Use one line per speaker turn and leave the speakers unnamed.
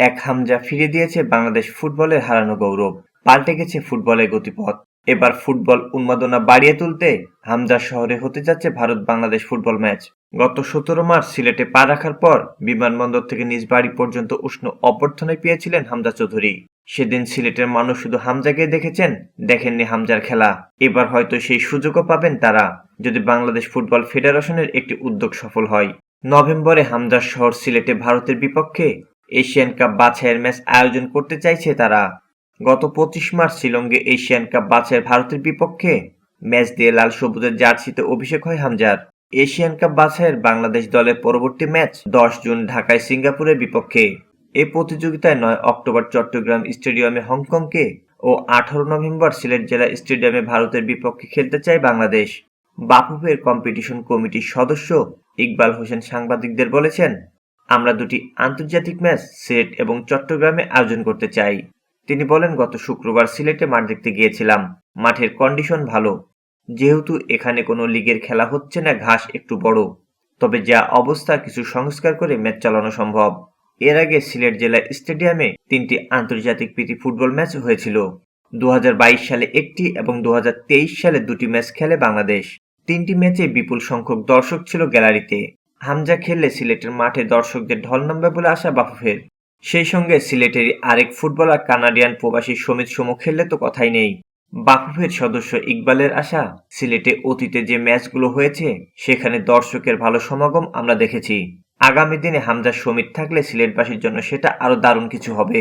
এক হামজা ফিরে দিয়েছে বাংলাদেশ ফুটবলের হারানো গৌরব। পাল্টে গেছে ফুটবলের গতিপথ। এবার ফুটবল উন্মাদনা বাড়িয়ে তুলতে হামজা শহরে হতে যাচ্ছে ভারত বাংলাদেশ ফুটবল ম্যাচ। গত সতেরো মার্চ সিলেটে পা রাখার পর বিমানবন্দর থেকে নিজ বাড়ি পর্যন্ত উষ্ণ অভ্যর্থনায় পেয়েছিলেন হামজা চৌধুরী। সেদিন সিলেটের মানুষ শুধু হামজাকে দেখেছেন, দেখেননি হামজার খেলা। এবার হয়তো সেই সুযোগও পাবেন তারা, যদি বাংলাদেশ ফুটবল ফেডারেশনের একটি উদ্যোগ সফল হয়। নভেম্বরে হামজার শহর সিলেটে ভারতের বিপক্ষে এশিয়ান কাপ বাছাইয়ের ম্যাচ আয়োজন করতে চাইছে তারা। গত পঁচিশ মার্চ শিলংয়ে এশিয়ান কাপ বাছাইয়ের ভারতের বিপক্ষে ম্যাচ দিয়ে লাল সবুজের জার্সিতে অভিষেক হয় হামজার। এশিয়ান কাপ বাছাইয়ের বাংলাদেশ দলের পরবর্তী ম্যাচ দশ জুন ঢাকায় সিঙ্গাপুরের বিপক্ষে। এ প্রতিযোগিতায় নয় অক্টোবর চট্টগ্রাম স্টেডিয়ামে হংকংকে ও আঠারো নভেম্বর সিলেট জেলা স্টেডিয়ামে ভারতের বিপক্ষে খেলতে চায় বাংলাদেশ। বাফুফের কম্পিটিশন কমিটির সদস্য ইকবাল হোসেন সাংবাদিকদের বলেছেন আমরা দুটি আন্তর্জাতিক ম্যাচ, সিলেট এবং চট্টগ্রামে আয়োজন করতে চাই। তিনি বলেন, গত শুক্রবার সিলেটে মাঠ দেখতে গিয়েছিলাম। মাঠের কন্ডিশন ভালো। যেহেতু এখানে কোনো লিগের খেলা হচ্ছে না, ঘাস একটু বড়। তবে যা অবস্থা, কিছু সংস্কার করে ম্যাচ চালানো সম্ভব। এর আগে সিলেট জেলা স্টেডিয়ামে তিনটি আন্তর্জাতিক প্রীতি ফুটবল ম্যাচ হয়েছিল। দু হাজার বাইশ সালে একটি এবং দু হাজার তেইশ সালে দুটি ম্যাচ খেলে বাংলাদেশ। তিনটি ম্যাচে বিপুল সংখ্যক দর্শক ছিল গ্যালারিতে। হামজা খেললে সিলেটের মাঠে দর্শকদের ঢল নামবে বলে আশা বাফুফের। সেই সঙ্গে সিলেটের আরেক ফুটবলার কানাডিয়ান প্রবাসী সমিত সমু খেললে তো কথাই নেই। বাফুফের সদস্য ইকবালের আশা, সিলেটে অতীতে যে ম্যাচগুলো হয়েছে, সেখানে দর্শকের ভালো সমাগম আমরা দেখেছি। আগামী দিনে হামজা সমিত থাকলে সিলেটবাসীর জন্য সেটা আরও দারুণ কিছু হবে।